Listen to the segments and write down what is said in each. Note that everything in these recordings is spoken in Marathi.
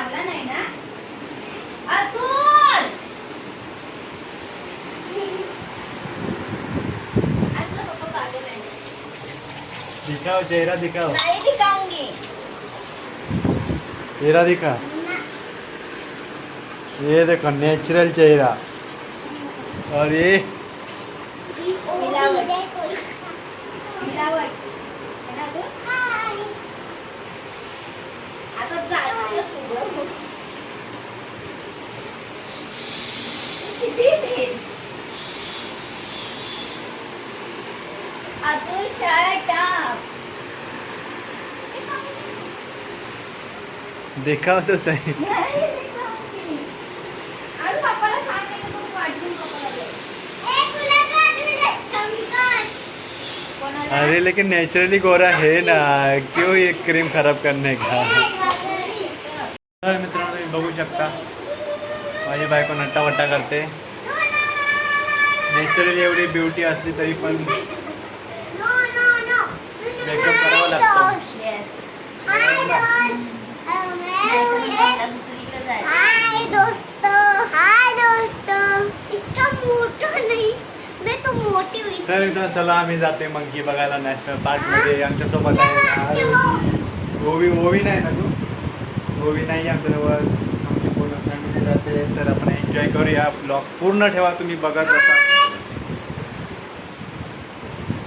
लावला नाही ना? अतुल! आज तुझा पप्पा बागेत आहे. दिखाओ चेहरा दिखाओ. नाही दिखाऊंगी. चेहरा दिखा. ये देखो नेचुरल चेहरा. और ये मिलावट. मिलावट है ना तू आता चालू फुगडं किती ते अतुल शर्ट दिखाओ तो सही नाही दिखाऊंगी. आणि पप्पाला सांग नाही तर तुम्ही वाटून पप्पाला दे. कोणाला? अरे लेकिन नेचुरली गोरा है ना क्यों ये क्रीम खराब करने का तर मित्रांनो तुम्ही बघू शकता माझी बायको नट्टावट्टा करते नॅचरली एवढी ब्युटी असली तरी पण मेकअप करावा लागतो. Yes. आता दुसरीकडे जायचं. हाय दोस्तों हाय दोस्तों इसका मोटो नहीं. मैं तो मोटी हुई तर चला आम्ही जाते मंकी बघायला नॅशनल पार्कमध्ये. आमच्यासोबत आहे. ओवी ओवी नाही ना तू? ओवी नाही आमच्याजवळ आमची पूर्ण फॅमिली जाते. तर आपण एन्जॉय करूया. ब्लॉग पूर्ण ठेवा तुम्ही बघत असा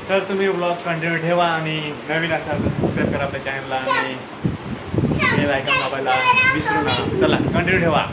तर तुम्ही ब्लॉग कंटिन्यू ठेवा आणि नवीन असाल तर सबस्क्राईब करा आपल्या चॅनलला आणि बेल आयकॉन दाबायला विसरू नका. चला कंटिन्यू ठेवा.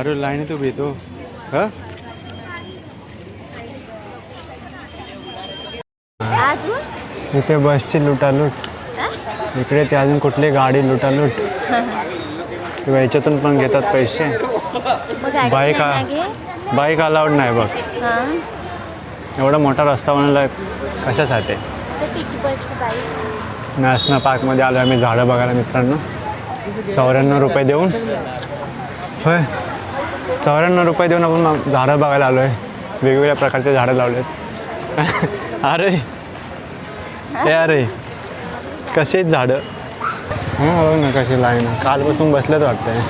अरे आहे तो हा? अजून इथे बसची लुटालूट. इकडे ते अजून कुठली गाडी लुटालूट. किंवा याच्यातून पण घेतात पैसे. बाईक बाईक अलाउड नाही बघ. एवढा मोठा रस्ता बनवला कशासाठी? नॅशनल पार्कमध्ये आलो आम्ही झाडं बघायला मित्रांनो. चौऱ्याण्णव रुपये देऊन. होय. चौऱ्याण्णव रुपये देऊन आपण झाडं बघायला आलो आहे वेगवेगळ्या प्रकारचे झाडं लावलेत. अरे. हे अरे. आहेत झाडं? हं, बघ ना कशी लाईन. कालपासून बसलेत वाटतंय.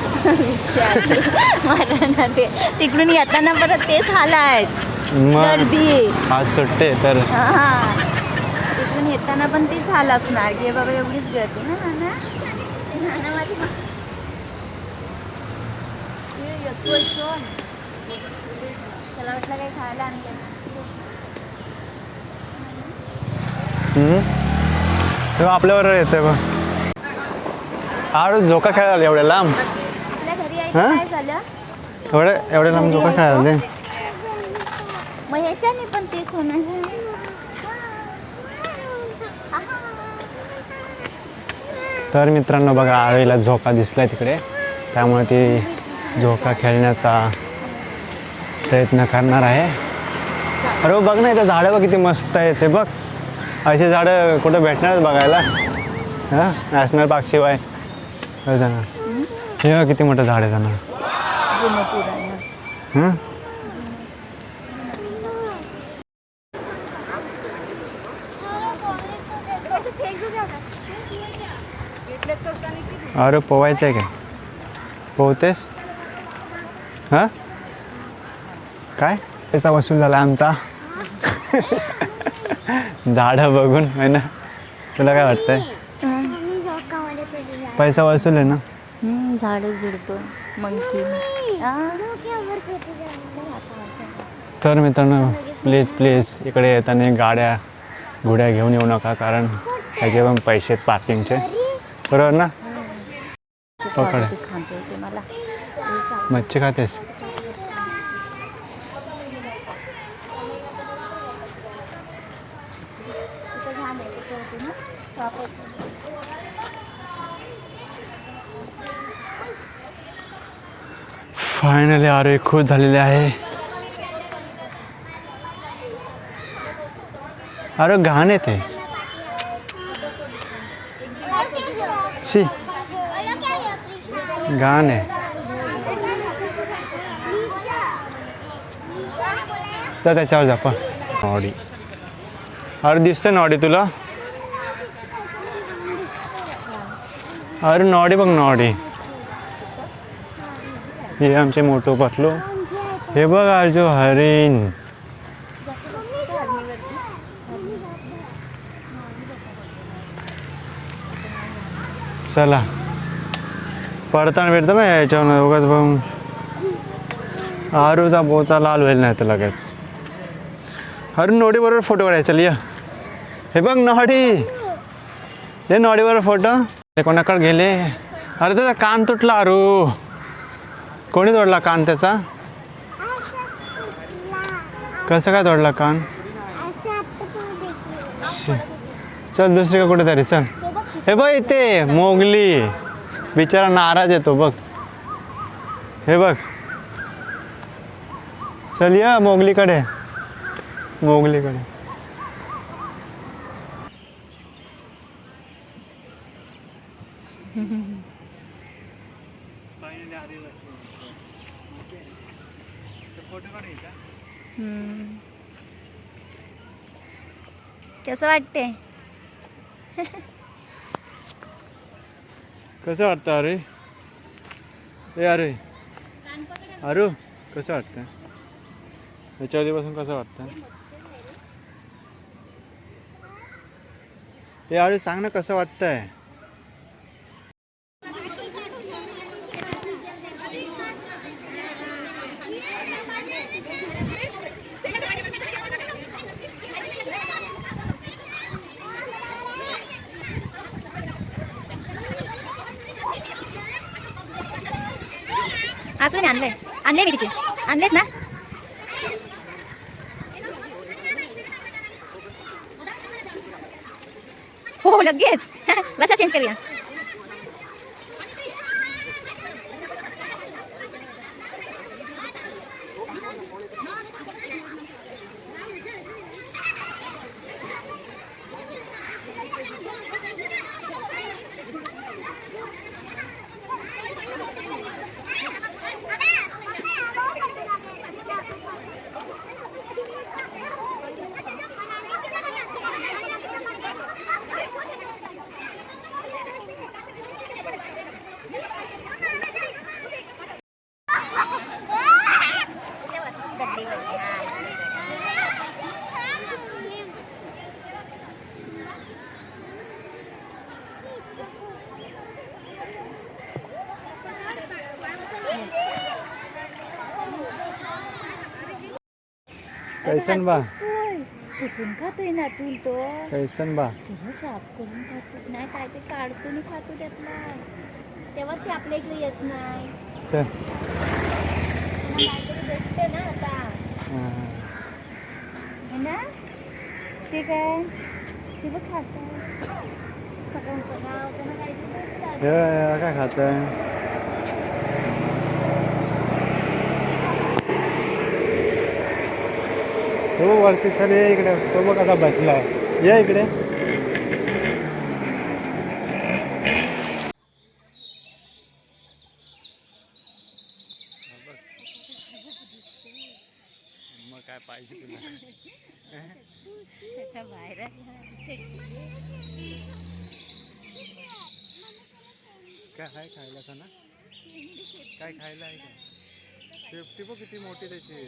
ते तिकडून येताना परत तेच हाल आहेत. मग आज सुट्टे तर. हा तिकडून येताना पण तेच हाल असणार. की बाबा एवढीच गर्दी. ना येतोय चल. त्याला वाटलं काही खायला आणलं हम्म. तेव्हा आपल्यावर येतोय बघ. आड झोका खेळायला आले एवढ्या लांब? एवढे एवढ्या लांब झोका खेळायला आले? मग ह्याच्याने पण तेच होणार. तर मित्रांनो बघा आळीला झोका दिसलाय तिकडे. त्यामुळे ती झोका खेळण्याचा प्रयत्न करणार आहे. अरे बघ ना इथं झाडं बघ किती मस्त आहे ते बघ अशी झाडं कुठं भेटणारच बघायला. हां नॅशनल पार्क शिवाय. हो जाणार हे बघ किती मोठं झाड आहे जाणार अरे पोवायचं आहे काय? पोहतेस? हां? काय? पैसा वसूल झाला आमचा. झाडं बघून आहे ना? तुला काय वाटतंय. पैसा वसूल आहे ना? झाडं झुडपं मंकी. तर मित्रांनो प्लीज प्लीज इकडे येताना गाड्या घोड्या घेऊन येऊ नका कारण ह्याचे पण पैसे आहेत पार्किंगचे बरोबर ना? पकड. मच्छी खातेस फायनली अरे खुश झालेले आहे. अरे घाण येते शी. घाण आहे. तर त्याच्यावर जा पण नॉडी अरे दिसतं नॉडी तुला. अरे नॉडी बघ नॉडी हे आमचे मोठो पतलो हे बघ अर्जो हरिण. चला. पडताना भेटतं ना याच्यावर उगाच बघ आरूचा बोचा लाल होईल नाही तर लगेच. अरे नोडीबरोबर फोटो काढायचा लिया हे बघ नॉडी। हे नॉडी फोटो। ते कोणाकडे गेले? अरे त्याचा कान तुटला अरू। कोणी तोडला कान त्याचा? कसं काय तोडला कान? चल चल दुसरीकडे कुठेतरी चल. हे बघ इथे मोगली. बिचारा नाराज येतो बघ. हे बघ. चल या मोगलीकडे. मोगलीकडे. कसं वाटते कसं वाटतं अरे? ए अरे. अरू कसं वाटतं याच्यावरती बसून कसं वाटतं यावेळी सांग ना कसं वाटतंय. असं आणलंय. आणले मी तिचे आणलेस ना? हो लगेच बसा चेंज करूया. कैसन बा? पुसून खातोय ना तू तो. कैसन बा? तुला साफ करून खातो. नाही काय ते काढतो आणि खातो त्यातला. तेव्हा ते आपल्या इकडे येत नाही. चल. काहीतरी भेटते ना आता. हा. ना? ते काय? ते बघ खात सगळं सगळं त्यांना काहीतरी काय खात हो वरती चल ये इकडे. तो बघ आता बसला. ये इकडे. मग काय पाहिजे तुला? बाहेर काय आहे खायला का ना काय खायला आहे का? सेफ्टी बघ किती मोठी त्याची.